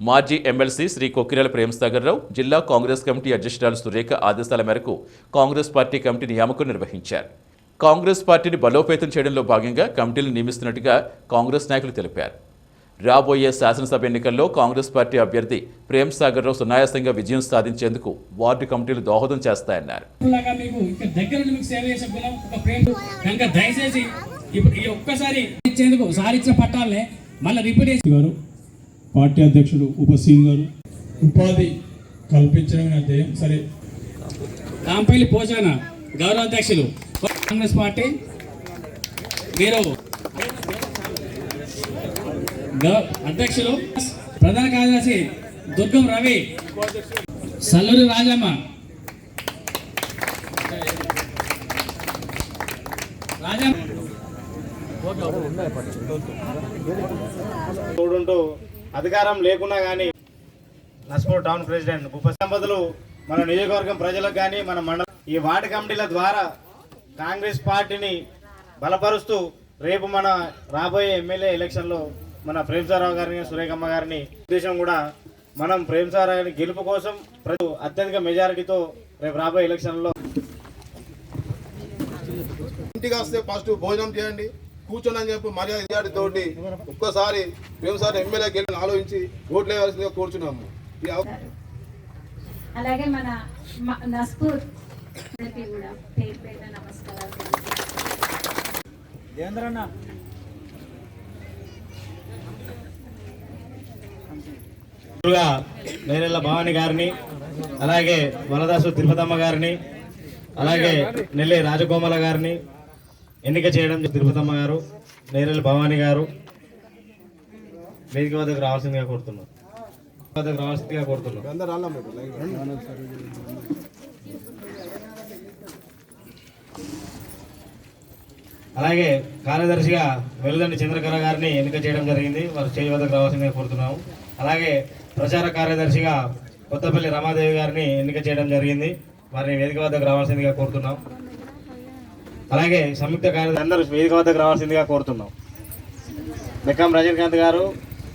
మాజీ ఎమ్మెల్సీ శ్రీ కొక్కిరెల ప్రేమసాగర్రావు జిల్లా కాంగ్రెస్ కమిటీ అధ్యక్షురాలు సురేఖ ఆదేశాల మేరకు కాంగ్రెస్ పార్టీ కమిటీ నియామకం నిర్వహించారు. కాంగ్రెస్ పార్టీని బలోపేతం చేయడంలో భాగంగా కమిటీలు నియమిస్తున్నట్టుగా కాంగ్రెస్ నాయకులు తెలిపారు. రాబోయే శాసనసభ ఎన్నికల్లో కాంగ్రెస్ పార్టీ అభ్యర్థి ప్రేమ్ సాగర్ రావు సునాయాసంగా విజయం సాధించేందుకు వార్డు కమిటీలు దోహదం చేస్తాయన్నారు. దయచేసి ఒక్కసారి ఇచ్చేందుకు సార్ ఇచ్చిన పట్టాలనే మళ్ళీ రిపీట్ చేసి పార్టీ అధ్యక్షుడు ఉపసీన్ గారు. ఉపాధి కల్పించడం ధ్యేయం. సరే. రాంపల్లి పోచాన గౌరవ అధ్యక్షులు కాంగ్రెస్ పార్టీ. మీరు అధ్యక్షులు ప్రధాన కార్యదర్శి దుర్గం రవి సల్లూరి రాజమ్మ. రాజమ్మ. తోడుంటూ అధికారం లేకున్నా కానీ నస్పూర్ టౌన్ ప్రెసిడెంట్ ఉప సంపదలు మన నియోజకవర్గం ప్రజలకు కానీ మన మండలం ఈ వార్డు కమిటీల ద్వారా కాంగ్రెస్ పార్టీని బలపరుస్తూ రేపు మన రాబోయే ఎమ్మెల్యే ఎలక్షన్లో మన ప్రేమసారావు గారిని సురేఖమ్మ గారిని ఉద్దేశం కూడా మనం ప్రేమసారావు గారి గెలుపు కోసం ప్రజలు అత్యధిక మెజారిటీతో రేపు రాబోయే ఎలక్షన్లో ఇంటికి వస్తే ఫస్ట్ భోజనం చేయండి. కూర్చొని అని చెప్పి మర్యాద తోటి ఒక్కసారి మేముసారి ఎమ్మెల్యేకి వెళ్ళి ఆలోచించి ఓట్లు వేయాల్సిందిగా కోరుచున్నాము. అలాగే మన నస్పూర్ కూడా నమస్కారాలు నేరెళ్ళ భవాని గారిని అలాగే వలదాసు తిరుపతమ్మ గారిని అలాగే నెల్లి రాజగోమల గారిని ఎన్నిక చేయడం తిరుపతమ్మ గారు నేరల భవాని గారు వేదిక వద్దకు రావాల్సిందిగా కోరుతున్నాం. వద్దకు రావాల్సిందిగా కోరుతున్నారు అలాగే కార్యదర్శిగా వెలుదండి చంద్రకర గారిని ఎన్నిక చేయడం జరిగింది. వారు చేయి వద్దకు రావాల్సిందిగా కోరుతున్నాము. అలాగే ప్రచార కార్యదర్శిగా కొత్తపల్లి రమాదేవి గారిని ఎన్నిక చేయడం జరిగింది. వారిని వేదిక వద్దకు రావాల్సిందిగా కోరుతున్నాం. అలాగే సంయుక్త కార్యదర్శి అందరూ వేదిక వద్దకు రావాల్సిందిగా కోరుతున్నాం. బెక్కం రజనీకాంత్ గారు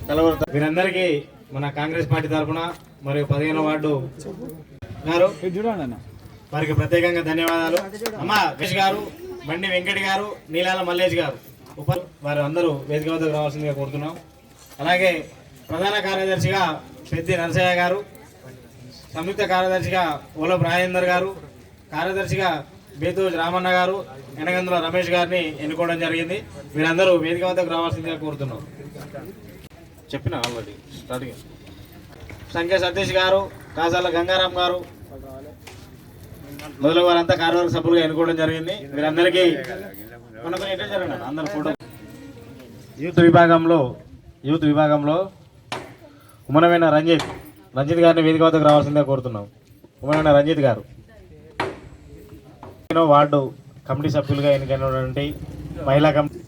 కలవరు వీరందరికీ మన కాంగ్రెస్ పార్టీ తరఫున మరియు పదిహేను వార్డు గారు వారికి ప్రత్యేకంగా ధన్యవాదాలు. అమ్మ కృష్ గారు బండి వెంకట్ గారు నీలాల మల్లేష్ గారు ఉప వారు అందరూ వేదిక వద్దకు రావాల్సిందిగా కోరుతున్నాం. అలాగే ప్రధాన కార్యదర్శిగా పెద్ది నరసయ్య గారు సంయుక్త కార్యదర్శిగా ఓలపు రాజేందర్ గారు కార్యదర్శిగా బేతోజ్ రామన్న గారు ఎనగందుల రమేష్ గారిని ఎన్నుకోవడం జరిగింది. వీరందరూ వేదిక వద్దకు రావాల్సిందిగా కోరుతున్నాం. చెప్పిన ఆల్రెడీ స్టార్టింగ్. సంఖ్య సతీష్ గారు కాసాల గంగారాం గారు మొదలు వారంతా కార్యవర్గ సభ్యులుగా ఎన్నుకోవడం జరిగింది. వీరందరికీ మనకు ఎట్లా జరగండి అందరు ఫోటో. యూత్ విభాగంలో యూత్ విభాగంలో ఉమనమైన రంజిత్ రంజిత్ గారిని వేదిక వద్దకు రావాల్సిందిగా కోరుతున్నాం. ఉమనమైన రంజిత్ గారు. వార్డు కమిటీ సభ్యులుగా ఎన్నికైనటువంటి మహిళా కమిటీ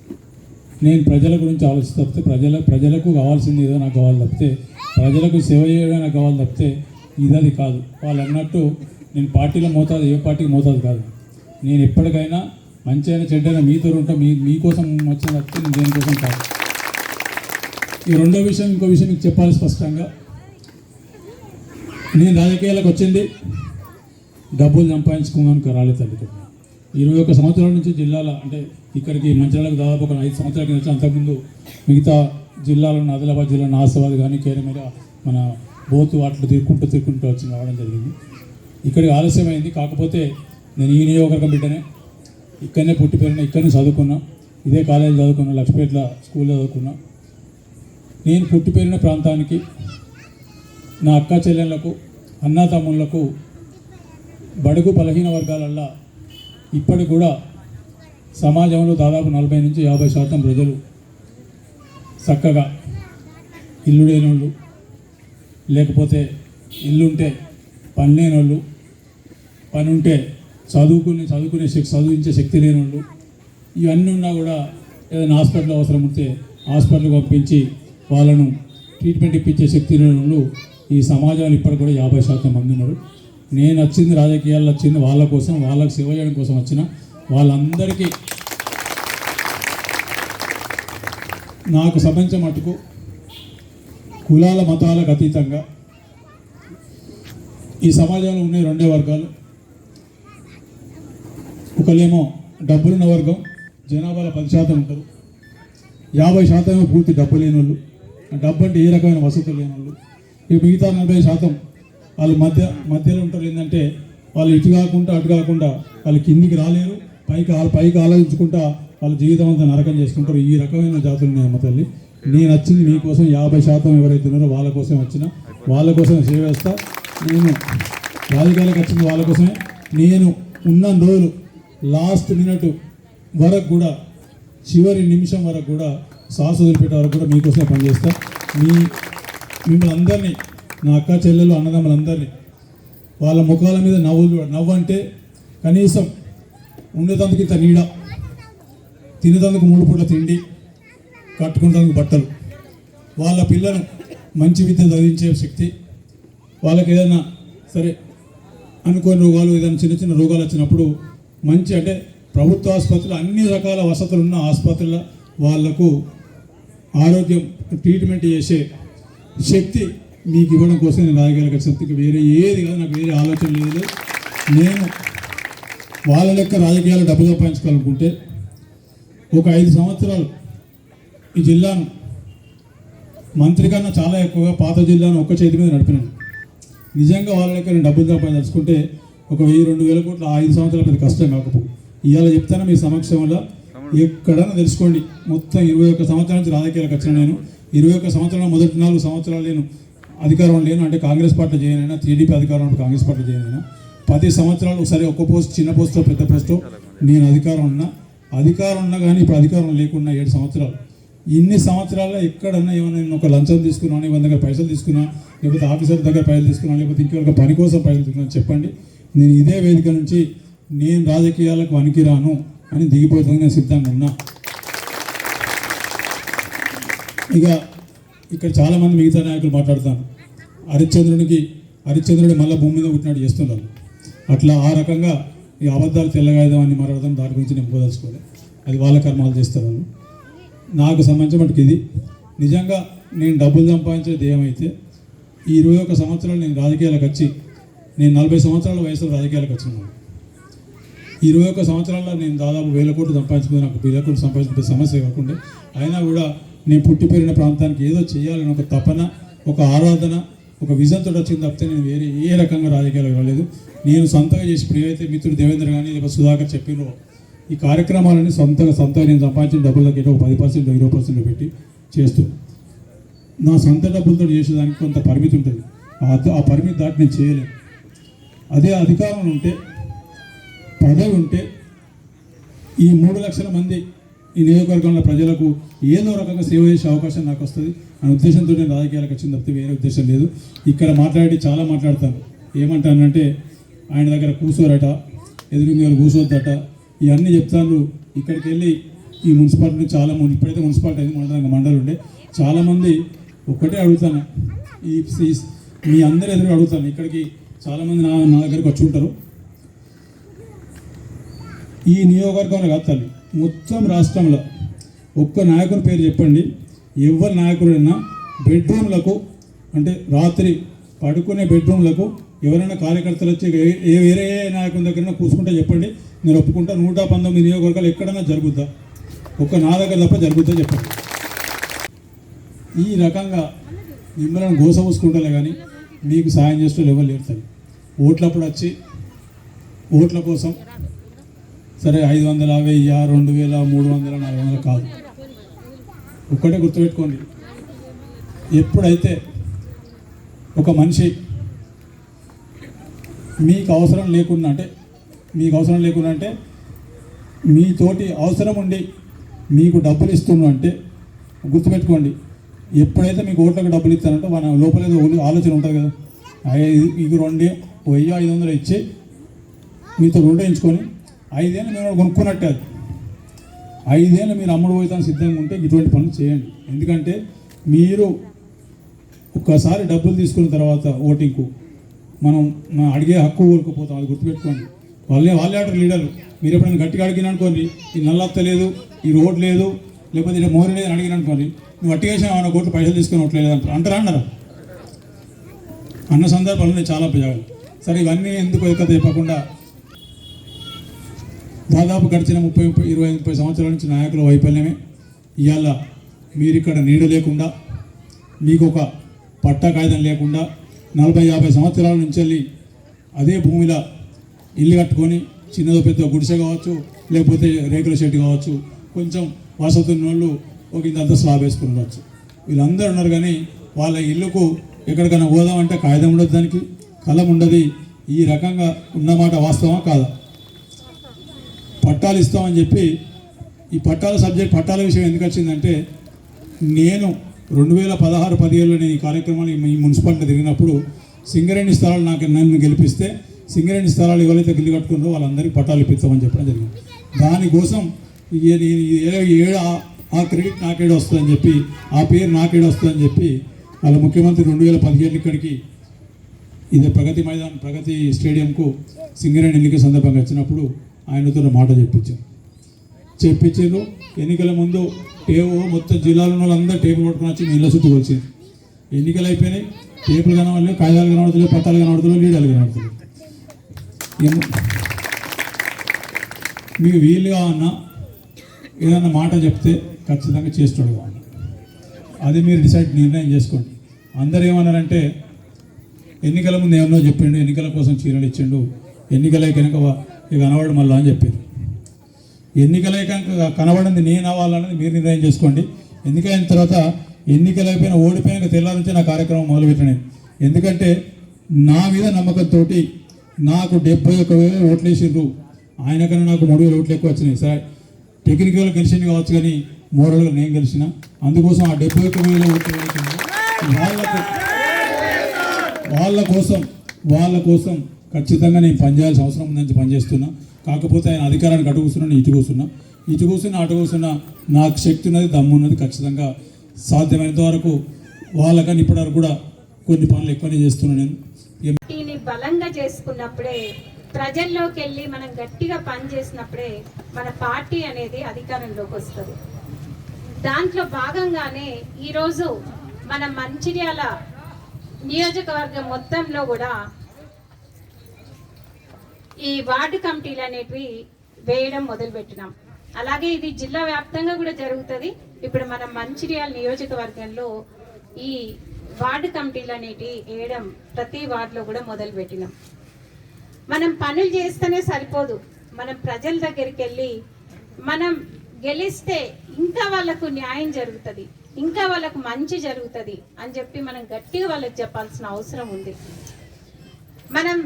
నేను ప్రజల గురించి ఆలోచిస్తే తప్పితే ప్రజల ప్రజలకు కావాల్సింది ఏదో నాకు కావాలి తప్పితే ప్రజలకు సేవ చేయడం నాకు కావాలి తప్పితే ఇదది కాదు. వాళ్ళు అన్నట్టు నేను పార్టీలో మోతాదు ఏ పార్టీకి మోతాదు కాదు. నేను ఎప్పటికైనా మంచి అయినా చెడ్డైనా మీతో ఉంటా మీ మీకోసం వచ్చిన తప్పితే నేను దేనికోసం కాదు. ఈ రెండో విషయం ఇంకో విషయం మీకు చెప్పాలి స్పష్టంగా. నేను రాజకీయాలకు వచ్చింది. డబ్బులు సంపాదించుకోవడానికి రాలేదు తల్లి ఇక్కడ. ఇరవై ఒక్క సంవత్సరాల నుంచి జిల్లాల అంటే ఇక్కడికి మంచిర్యాలకు దాదాపు ఒక ఐదు సంవత్సరాల కింద అంతకుముందు మిగతా జిల్లాలను ఆదిలాబాద్ జిల్లా నాసాబాద్ కానీ కేరమీర మన బోతు వాటిలో తిరుక్కుంటూ తిరుక్కుంటూ వచ్చి రావడం జరిగింది. ఇక్కడికి ఆలస్యమైంది కాకపోతే నేను ఈ నియోజకవర్గం బిడ్డనే. ఇక్కడనే పుట్టి పెరిగిన ఇక్కడనే చదువుకున్నా. ఇదే కాలేజీ చదువుకున్నా లక్ష్మీపేట్ల స్కూల్లో చదువుకున్నా. నేను పుట్టి పెరిగిన ప్రాంతానికి నా అక్క చెల్లెళ్ళకు అన్నా తమ్ముళ్ళకు బడుగు బలహీన వర్గాలల్లో ఇప్పటికి కూడా సమాజంలో దాదాపు నలభై నుంచి యాభై శాతం ప్రజలు చక్కగా ఇల్లు లేనోళ్ళు లేకపోతే ఇల్లుంటే పని లేనోళ్ళు పని ఉంటే చదువుకుని చదువుకునే శక్తి చదివించే శక్తి లేనోళ్ళు ఇవన్నీ ఉన్నా కూడా ఏదైనా హాస్పిటల్ అవసరం ఉంటే హాస్పిటల్కి పంపించి వాళ్ళను ట్రీట్మెంట్ ఇప్పించే శక్తి లేని వాళ్ళు ఈ సమాజంలో ఇప్పటికి కూడా యాభై శాతం మంది ఉన్నారు. నేను వచ్చింది రాజకీయాల్లో వచ్చింది వాళ్ళ కోసం వాళ్ళకి సేవ చేయడం కోసం వచ్చిన వాళ్ళందరికీ నాకు సంబంధించిన మటుకు కులాల మతాలకు అతీతంగా ఈ సమాజంలో ఉండే రెండే వర్గాలు. ఒకళ్ళేమో డబ్బులున్న వర్గం జనాభాలో పది శాతం ఉంటారు. యాభై శాతమే పూర్తి డబ్బు లేని వాళ్ళు డబ్బు అంటే ఏ రకమైన వసతులు లేని వాళ్ళు ఇక మిగతా నలభై శాతం వాళ్ళు మధ్య మధ్యలో ఉంటారు ఏంటంటే వాళ్ళు ఇటు కాకుండా అటు కాకుండా వాళ్ళు కిందికి రాలేరు. పైకి ఆ- పైకి ఆలోచించుకుంటా వాళ్ళ జీవితం అంతా నరకం చేసుకుంటారు. ఈ రకమైన జాతులు ఉన్నాయి అమ్మ తల్లి. నేను వచ్చింది మీకోసం యాభై శాతం ఎవరైతే ఉన్నారో వాళ్ళ కోసం వచ్చిన. వాళ్ళ కోసం సేవేస్తా నేను రాజకీయాలకు వచ్చింది వాళ్ళ కోసమే. నేను ఉన్న రోజులు లాస్ట్ మినిట్ వరకు కూడా చివరి నిమిషం వరకు కూడా సాహస వదిలిపెట్టే వరకు కూడా మీకోసమే పనిచేస్తా. మీ మిమ్మల్ని అందరినీ నా అక్క చెల్లెలు అన్నదమ్ములందరినీ. వాళ్ళ ముఖాల మీద నవ్వులు చూడ- నవ్వు అంటే కనీసం ఉండేటందుకు ఇంత నీడ తినేటందుకు మూడు పూట తిండి కట్టుకునేందుకు బట్టలు. వాళ్ళ పిల్లలు మంచి విద్య చదివించే శక్తి. వాళ్ళకి ఏదైనా సరే అనుకోని రోగాలు ఏదైనా చిన్న చిన్న రోగాలు వచ్చినప్పుడు మంచి అంటే ప్రభుత్వ ఆసుపత్రులు అన్ని రకాల వసతులు ఉన్న ఆసుపత్రుల వాళ్ళకు ఆరోగ్యం ట్రీట్మెంట్ చేసే శక్తి మీకు ఇవ్వడం కోసం నేను రాజకీయాలకు శక్తికి వేరే ఏది కాదు నాకు వేరే ఆలోచన లేదు. నేను వాళ్ళ లెక్క రాజకీయాలు డబ్బు సంపాదించుకోవాలనుకుంటే ఒక ఐదు సంవత్సరాలు ఈ జిల్లాను మంత్రి కన్నా చాలా ఎక్కువగా పాత జిల్లాను ఒక్క చేతి మీద నడిపినాను. నిజంగా వాళ్ళ దగ్గర నేను డబ్బులు సంపాదించుకుంటే ఒక వెయ్యి రెండు వేల కోట్ల ఐదు సంవత్సరాల పెద్ద కష్టం కాకపో. ఇవాళ చెప్తాను మీ సమక్షంలో. ఎక్కడైనా తెలుసుకోండి. మొత్తం ఇరవై ఒక్క సంవత్సరాల నుంచి రాజకీయాలకు వచ్చిన నేను. ఇరవై ఒక్క సంవత్సరాల మొదటి నాలుగు సంవత్సరాలు నేను అధికారం లేను అంటే కాంగ్రెస్ పార్టీ చేయనైనా టీడీపీ అధికారం కాంగ్రెస్ పార్టీ చేయనైనా పది సంవత్సరాలు ఒకసారి ఒక్క పోస్ట్ చిన్న పోస్టో పెద్ద పోస్టో నేను అధికారం ఉన్నా. అధికారం ఉన్నా కానీ ఇప్పుడు అధికారం లేకుండా ఏడు సంవత్సరాలు. ఇన్ని సంవత్సరాల్లో ఎక్కడన్నా ఏమైనా నేను ఒక లంచం తీసుకున్నాను ఇవన్న దగ్గర పైసలు తీసుకున్నా లేకపోతే ఆఫీసర్ దగ్గర పైసలు తీసుకున్నా లేకపోతే ఇంకొక పని కోసం పైసలు తీసుకున్నా చెప్పండి. నేను ఇదే వేదిక నుంచి నేను రాజకీయాలకు వనికిరాను అని దిగిపోతుంది నేను సిద్ధంగా ఉన్నా. ఇక ఇక్కడ చాలామంది మిగతా నాయకులు మాట్లాడుతారు హరిశ్చంద్రునికి హరిశ్చంద్రుడు మళ్ళీ భూమి మీద పుట్టినాడు చేస్తున్నారు అట్లా ఆ రకంగా ఈ అబద్ధాలు తెల్లగాయదాం అని మాట్లాడదాం దాని గురించి నేను పోదలుచుకోలేదు అది వాళ్ళ కర్మాలు చేస్తారు నాకు సంబంధించిన మటుకు ఇది. నిజంగా నేను డబ్బులు సంపాదించేది ఏమైతే ఈ ఇరవై ఒక సంవత్సరాలు నేను రాజకీయాలకు వచ్చి నేను నలభై సంవత్సరాల వయసులో రాజకీయాలకు వచ్చినాను. ఇరవై ఒక్క సంవత్సరాల్లో నేను దాదాపు వేల కోట్లు సంపాదించుకుని నాకు వేల కోట్లు సంపాదించుకునే సమస్య కాకుండా. అయినా కూడా నేను పుట్టి పెరిగిన ప్రాంతానికి ఏదో చేయాలని ఒక తపన ఒక ఆరాధన ఒక విజన్తో వచ్చింది తప్పితే నేను వేరే ఏ రకంగా రాజకీయాలకు రాలేదు. నేను సొంతంగా చేసి ఇప్పుడు ఏవైతే మిత్రుడు దేవేంద్ర కానీ లేకపోతే సుధాకర్ చెప్పినో ఈ కార్యక్రమాలని సొంతగా సొంతంగా నేను సంపాదించిన డబ్బులకి ఒక పది పర్సెంట్ ఇరవై పర్సెంట్ పెట్టి చేస్తూ నా సొంత డబ్బులతో చేసేదానికి కొంత పరిమితి ఉంటుంది. ఆ ఆ పరిమితి దాటి నేను చేయలేను. అదే అధికారం ఉంటే పదవి ఉంటే ఈ మూడు లక్షల మంది ఈ నియోజకవర్గంలో ప్రజలకు ఏదో రకంగా సేవ చేసే అవకాశం నాకు వస్తుంది. అనే ఉద్దేశంతో నేను రాజకీయాలకు వచ్చిన తప్పితే వేరే ఉద్దేశం లేదు. ఇక్కడ మాట్లాడి చాలా మాట్లాడతాను. ఏమంటానంటే ఆయన దగ్గర కూర్చోరట ఎదురుంది వాళ్ళు కూర్చోద్దట ఇవన్నీ చెప్తాను ఇక్కడికి వెళ్ళి ఈ మున్సిపాలిటీ చాలా మంది ఇప్పుడైతే మున్సిపాలిటీ అయింది మండలంగా మండలం ఉండే చాలామంది ఒక్కటే అడుగుతాను. ఈ ఈ- మీ అందరి ఎదురు అడుగుతాను. ఇక్కడికి చాలామంది నా నా దగ్గరికి వచ్చి ఉంటారు. ఈ నియోజకవర్గంలో కాదు తల్లి. మొత్తం రాష్ట్రంలో ఒక్క నాయకుని పేరు చెప్పండి. ఎవరి నాయకుడైనా బెడ్రూమ్లకు అంటే రాత్రి పడుకునే బెడ్రూమ్లకు ఎవరైనా కార్యకర్తలు వచ్చి ఏ- వేరే ఏ నాయకుని దగ్గర కూర్చుంటే చెప్పండి. నేను ఒప్పుకుంటా నూట పంతొమ్మిది నియోజకవర్గాలు ఎక్కడైనా జరుగుద్దా? ఒక్క నా దగ్గర తప్ప జరుగుద్దా చెప్పండి. ఈ రకంగా మిమ్మల్ని గోసపూసుకుంటాలే కానీ మీకు సాయం చేస్తూ ఎవరు లేరు ఓట్లప్పుడు వచ్చి ఓట్ల కోసం సరే ఐదు వందల వెయ్యి రెండు వేల మూడు వందల నాలుగు వందలు కాదు. ఒక్కటే గుర్తుపెట్టుకోండి. ఎప్పుడైతే ఒక మనిషి మీకు అవసరం లేకుండా అంటే మీకు అవసరం లేకుండా అంటే మీతోటి అవసరం ఉండి మీకు డబ్బులు ఇస్తున్నా అంటే గుర్తుపెట్టుకోండి. ఎప్పుడైతే మీకు ఓట్లకు డబ్బులు ఇస్తానంటే మన లోపల ఆలోచన ఉంటుంది కదా. ఐదు ఇది రెండు వెయ్యి ఐదు వందలు ఇచ్చి మీతో రెండు వేయించుకొని ఐదేళ్ళు మీరు కొనుక్కున్నట్టే అది. ఐదేళ్ళు మీరు అమ్ముడు పోతాను సిద్ధంగా ఉంటే ఇటువంటి పనులు చేయండి. ఎందుకంటే మీరు ఒక్కసారి డబ్బులు తీసుకున్న తర్వాత ఓటింగ్కు మనం అడిగే హక్కు కోరుకుపోతాం అది గుర్తుపెట్టుకోండి. వాళ్ళే వాళ్ళే ఆడరు లీడర్లు. మీరు ఎప్పుడైనా గట్టిగా అడిగిన అనుకోండి ఈ నల్లత్త లేదు ఈ రోడ్ లేదు లేకపోతే ఇలా మోరీ లేదు అని అడిగిన అనుకోండి నువ్వు అట్టిగేసిన ఏమైనా కోట్లు పైసలు తీసుకొని ఓట్లేదు అంటారు. అంటారా అన్నారా అన్న సందర్భాలు ఉన్నాయి చాలా ప్రజలు. సరే ఇవన్నీ ఎందుకు ఎక్క చెప్పకుండా దాదాపు గడిచిన ముప్పై ముప్పై ఇరవై ముప్పై సంవత్సరాల నుంచి నాయకుల వైఫల్యమే. ఇవాళ మీరు ఇక్కడ నీడ లేకుండా మీకు ఒక పట్టా కాగితం లేకుండా నలభై యాభై సంవత్సరాల నుంచి వెళ్ళి అదే భూమిలో ఇల్లు కట్టుకొని చిన్నదో పెద్ద గుడిసె కావచ్చు లేకపోతే రేకుల షెడ్ కావచ్చు కొంచెం వసతి వాళ్ళు ఒక ఇంతంతా స్లాబ్ వేసుకుని ఉండవచ్చు వీళ్ళందరూ ఉన్నారు కానీ వాళ్ళ ఇల్లుకు ఎక్కడికైనా పోదామంటే కాగితం ఉండదు దానికి కలం ఉండదు. ఈ రకంగా ఉన్నమాట వాస్తవమా కాదా? పట్టాలు ఇస్తామని చెప్పి ఈ పట్టాల సబ్జెక్ట్ పట్టాల విషయం ఎందుకు వచ్చిందంటే నేను రెండు వేల పదహారు పదిహేడులో నేను ఈ కార్యక్రమాన్ని ఈ మున్సిపాలిటీ తిరిగినప్పుడు సింగరేణి స్థలాలు నాకు నన్ను గెలిపిస్తే సింగరేణి స్థలాలు ఎవరైతే గిల్లు కట్టుకున్నారో వాళ్ళందరికీ పట్టాలు ఇప్పిస్తామని చెప్పడం జరిగింది. దానికోసం ఈ- ఈ- ఏడు ఆ- క్రెడిట్ నాకేడు వస్తుందని చెప్పి ఆ పేరు నాకేడు వస్తుందని చెప్పి వాళ్ళ ముఖ్యమంత్రి రెండు వేల పదిహేడు ఇక్కడికి ఇదే ప్రగతి మైదాన్ ప్రగతి స్టేడియంకు సింగరేణి ఎన్నిక సందర్భంగా వచ్చినప్పుడు ఆయనతో మాట చెప్పించారు. చెప్పించారు. ఎన్నికల ముందు టేబుల్ మొత్తం జిల్లాలో ఉన్న వాళ్ళందరూ టేబుల్ పట్టుకుని వచ్చి నీళ్ళ చుట్టూ కొలిచింది ఎన్నికలు అయిపోయినాయి. టేబుల్ కనబడలేదు కాగితాలు కనబడతలేదు పట్టాలు కనబడతలేదు లీడర్లు కనబడతలేదు మీకు వీలుగా అన్న ఏదన్నా మాట చెప్తే ఖచ్చితంగా చేస్తాడు వాడిని అది మీరు డిసైడ్ నిర్ణయం చేసుకోండి. అందరు ఏమన్నారంటే ఎన్నికల ముందు ఏమన్నా చెప్పిండు ఎన్నికల కోసం చీరలు ఇచ్చిండు ఎన్నికలే కనుక వా- ఇక కనబడు మళ్ళా అని చెప్పారు. ఎన్నికలైక కనబడింది నేను అవ్వాలన్నది మీరు నిర్ణయం చేసుకోండి. ఎన్నికైన తర్వాత ఎన్నికలు ఓడిపోయాక ఓడిపోయినాక నా కార్యక్రమం మొదలుపెట్టినాను ఎందుకంటే నా మీద నమ్మకంతో నాకు డెబ్బై ఒక్క వేల ఓట్లు వేసిండ్రు. ఆయన కన్నా నాకు మూడు వేల ఓట్లు ఎక్కువ వచ్చినాయి. సార్ టెక్నికల్ గెలిచింది కావచ్చు కానీ మోరల్గా నేను గెలిచిన. అందుకోసం ఆ డెబ్బై ఒక్క వేల ఓట్లు వాళ్ళకు వాళ్ళ కోసం వాళ్ళ కోసం ఖచ్చితంగా నేను పనిచేయాల్సిన అవసరం ఉందని పనిచేస్తున్నా. కాకపోతే ఆయన అధికారానికి అటు కూర్చున్నా నేను ఇటు కూర్చున్నా. ఇటు కూర్చున్నా అటు కూర్చున్నా నాకు శక్తి ఉన్నది దమ్ము ఉన్నది ఖచ్చితంగా సాధ్యమైనంత వరకు వాళ్ళకని ఇప్పటివరకు కూడా కొన్ని పనులు ఎక్కువనే చేస్తున్నా నేను. బలంగా చేసుకున్నప్పుడే ప్రజల్లోకి వెళ్ళి మనం గట్టిగా పని చేసినప్పుడే మన పార్టీ అనేది అధికారంలోకి వస్తుంది. దాంట్లో భాగంగానే ఈరోజు మన మంచిర్యాల నియోజకవర్గం మొత్తంలో కూడా ఈ వార్డు కమిటీలు అనేటివి వేయడం మొదలుపెట్టినాం. అలాగే ఇది జిల్లా వ్యాప్తంగా కూడా జరుగుతుంది. ఇప్పుడు మన మంచిర్యాల నియోజకవర్గంలో ఈ వార్డు కమిటీలు అనేటివి వేయడం ప్రతి వార్డులో కూడా మొదలుపెట్టినాం. మనం పనులు చేస్తేనే సరిపోదు. మనం ప్రజల దగ్గరికి వెళ్ళి మనం గెలిస్తే ఇంకా వాళ్ళకు న్యాయం జరుగుతుంది. ఇంకా వాళ్ళకు మంచి జరుగుతుంది అని చెప్పి మనం గట్టిగా వాళ్ళకి చెప్పాల్సిన అవసరం ఉంది. మనం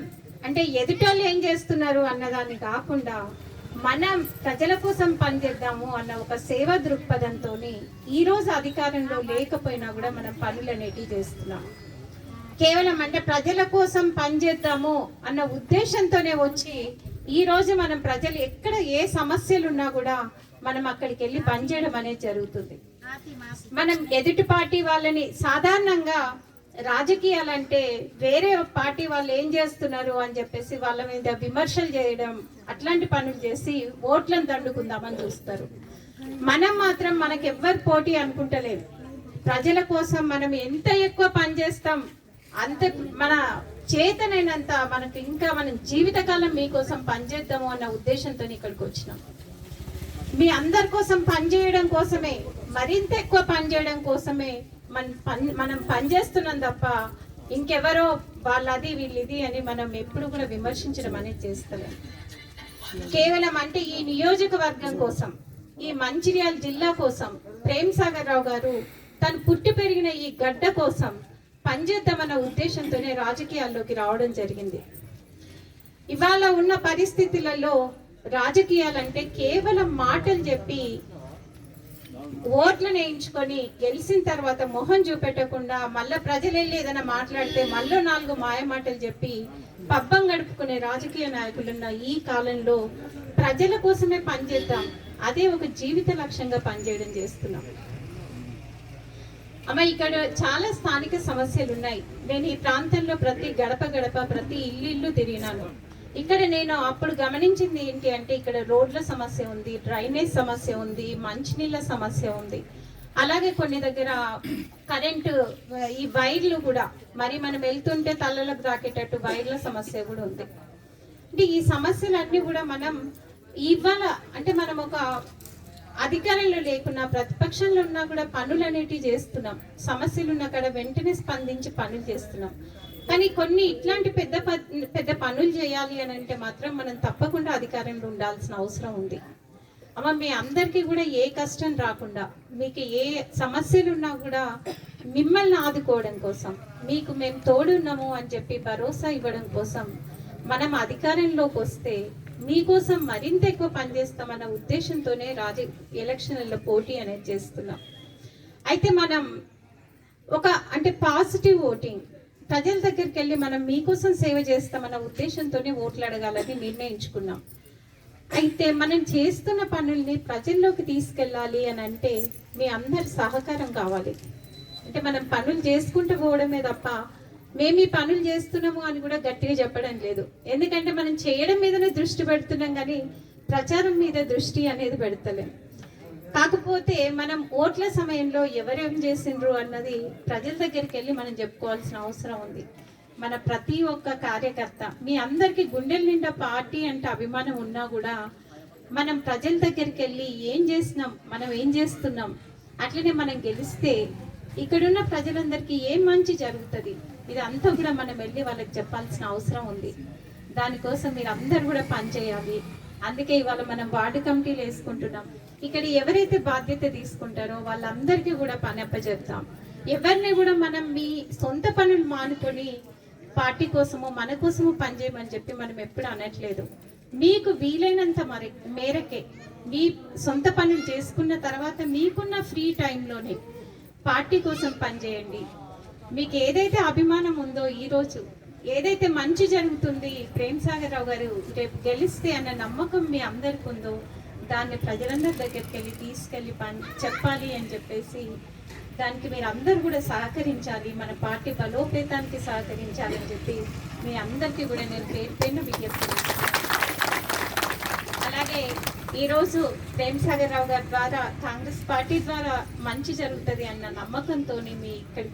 అంటే ఎదుటోళ్ళు ఏం చేస్తున్నారు అన్నదాన్ని కాకుండా మనం ప్రజల కోసం పనిచేద్దాము అన్న ఒక సేవ దృక్పథంతో ఈ రోజు అధికారంలో లేకపోయినా కూడా మనం పనులు అనేటివి చేస్తున్నాం. కేవలం అంటే ప్రజల కోసం పనిచేద్దాము అన్న ఉద్దేశంతోనే వచ్చి ఈ రోజు మనం ప్రజలు ఎక్కడ ఏ సమస్యలు ఉన్నా కూడా మనం అక్కడికి వెళ్ళి పనిచేయడం అనేది జరుగుతుంది. మనం ఎదుటి పార్టీ వాళ్ళని సాధారణంగా రాజకీయాలంటే వేరే పార్టీ వాళ్ళు ఏం చేస్తున్నారు అని చెప్పేసి వాళ్ళ మీద విమర్శలు చేయడం అట్లాంటి పనులు చేసి ఓట్లను దండుకుందామని చూస్తారు. మనం మాత్రం మనకెవ్వరు పోటీ అనుకుంటలేదు ప్రజల కోసం మనం ఎంత ఎక్కువ పని చేస్తాం అంత మన చేతనైనంత మనకు ఇంకా మనం జీవితకాలం మీకోసం పనిచేద్దాము అన్న ఉద్దేశంతో ఇక్కడికి వచ్చినాం. మీ అందరి కోసం పనిచేయడం కోసమే మరింత ఎక్కువ పనిచేయడం కోసమే మన పని మనం పనిచేస్తున్నాం తప్ప ఇంకెవరో వాళ్ళది వీళ్ళది అని మనం ఎప్పుడు కూడా విమర్శించడం అనేది చేస్తలేం కేవలం అంటే ఈ నియోజకవర్గం కోసం ఈ మంచిర్యాల జిల్లా కోసం ప్రేమ్ సాగర్ రావు గారు తను పుట్టి పెరిగిన ఈ గడ్డ కోసం పనిచేద్దామన్న ఉద్దేశంతోనే రాజకీయాల్లోకి రావడం జరిగింది. ఇవాళ ఉన్న పరిస్థితులలో రాజకీయాలంటే కేవలం మాటలు చెప్పి ఓట్లను వేయించుకొని గెలిచిన తర్వాత మొహం చూపెట్టకుండా మళ్ళీ ప్రజలు వెళ్ళి ఏదైనా మాట్లాడితే మళ్ళీ నాలుగు మాయ మాటలు చెప్పి పబ్బం గడుపుకునే రాజకీయ నాయకులున్న ఈ కాలంలో ప్రజల కోసమే పనిచేద్దాం. అదే ఒక జీవిత లక్ష్యంగా పనిచేయడం చేస్తున్నాం. అమ్మ ఇక్కడ చాలా స్థానిక సమస్యలు ఉన్నాయి నేను ఈ ప్రాంతంలో ప్రతి గడప గడప ప్రతి ఇల్లు ఇల్లు తిరిగినాను. ఇక్కడ నేను అప్పుడు గమనించింది ఏంటి అంటే ఇక్కడ రోడ్ల సమస్య ఉంది డ్రైనేజ్ సమస్య ఉంది మంచినీళ్ళ సమస్య ఉంది. అలాగే కొన్ని దగ్గర కరెంటు ఈ వైర్లు కూడా మరి మనం వెళ్తుంటే తలలకు తాకేటట్టు వైర్ల సమస్య కూడా ఉంది. అంటే ఈ సమస్యలన్నీ కూడా మనం ఇవాళ అంటే మనం ఒక అధికారంలో లేకున్నా ప్రతిపక్షంలో ఉన్నా కూడా పనులు అనేటివి చేస్తున్నాం. సమస్యలు ఉన్న కాడ వెంటనే స్పందించి పనులు చేస్తున్నాం. కానీ కొన్ని ఇట్లాంటి పెద్ద ప- పెద్ద పనులు చేయాలి అని అంటే మాత్రం మనం తప్పకుండా అధికారంలో ఉండాల్సిన అవసరం ఉంది. అమ్మ మీ అందరికీ కూడా ఏ కష్టం రాకుండా మీకు ఏ సమస్యలు ఉన్నా కూడా మిమ్మల్ని ఆదుకోవడం కోసం మీకు మేము తోడున్నాము అని చెప్పి భరోసా ఇవ్వడం కోసం మనం అధికారంలోకి వస్తే మీకోసం మరింత ఎక్కువ పనిచేస్తామన్న ఉద్దేశంతోనే రాజ ఎలక్షన్లలో పోటీ అనేది చేస్తున్నాం. అయితే మనం ఒక అంటే పాజిటివ్ ఓటింగ్ ప్రజల దగ్గరికి వెళ్ళి మనం మీకోసం సేవ చేస్తామన్న ఉద్దేశంతోనే ఓట్లు అడగాలని నిర్ణయించుకున్నాం. అయితే మనం చేస్తున్న పనుల్ని ప్రజల్లోకి తీసుకెళ్ళాలి అని అంటే మీ అందరి సహకారం కావాలి. అంటే మనం పనులు చేసుకుంటూ పోవడమే తప్ప మేము ఈ పనులు చేస్తున్నాము అని కూడా గట్టిగా చెప్పడం లేదు. ఎందుకంటే మనం చేయడం మీదనే దృష్టి పెడుతున్నాం కానీ ప్రచారం మీద దృష్టి అనేది పెడతలేం. కాకపోతే మనం ఓట్ల సమయంలో ఎవరేం చేసిండ్రు అన్నది ప్రజల దగ్గరికి వెళ్ళి మనం చెప్పుకోవాల్సిన అవసరం ఉంది. మన ప్రతి ఒక్క కార్యకర్త మీ అందరికి గుండెల నిండా పార్టీ అంటే అభిమానం ఉన్నా కూడా మనం ప్రజల దగ్గరికి వెళ్ళి ఏం చేసినాం మనం ఏం చేస్తున్నాం అట్లనే మనం గెలిస్తే ఇక్కడున్న ప్రజలందరికీ ఏం మంచి జరుగుతుంది ఇదంతా కూడా మనం వెళ్ళి వాళ్ళకి చెప్పాల్సిన అవసరం ఉంది. దానికోసం మీరు అందరు కూడా పనిచేయాలి. అందుకే ఇవాళ మనం వార్డు కమిటీలు వేసుకుంటున్నాం. ఇక్కడ ఎవరైతే బాధ్యత తీసుకుంటారో వాళ్ళందరికీ కూడా పని అప్పచెప్తాం ఎవరిని కూడా మనం మీ సొంత పనులు మానుకొని పార్టీ కోసము మన కోసము పనిచేయమని చెప్పి మనం ఎప్పుడు అనట్లేదు. మీకు వీలైనంత మరి మేరకే మీ సొంత పనులు చేసుకున్న తర్వాత మీకున్న ఫ్రీ టైంలోనే పార్టీ కోసం పనిచేయండి మీకు ఏదైతే అభిమానం ఉందో ఈరోజు ఏదైతే మంచి జరుగుతుంది ప్రేమ్ సాగర్ రావు గారు రేపు గెలిస్తే అన్న నమ్మకం మీ అందరికి ఉందో దాన్ని ప్రజలందరి దగ్గరికి వెళ్ళి తీసుకెళ్ళి పని చెప్పాలి అని చెప్పేసి దానికి మీరు అందరు కూడా సహకరించాలి మన పార్టీ బలోపేతానికి సహకరించాలని చెప్పి మీ అందరికీ కూడా నేను పేరు పేరున విజ్ఞప్తి అలాగే ఈరోజు ప్రేమ్ సాగర్ రావు గారి ద్వారా కాంగ్రెస్ పార్టీ ద్వారా మంచి జరుగుతుంది అన్న నమ్మకంతో మీ ఇక్కడికి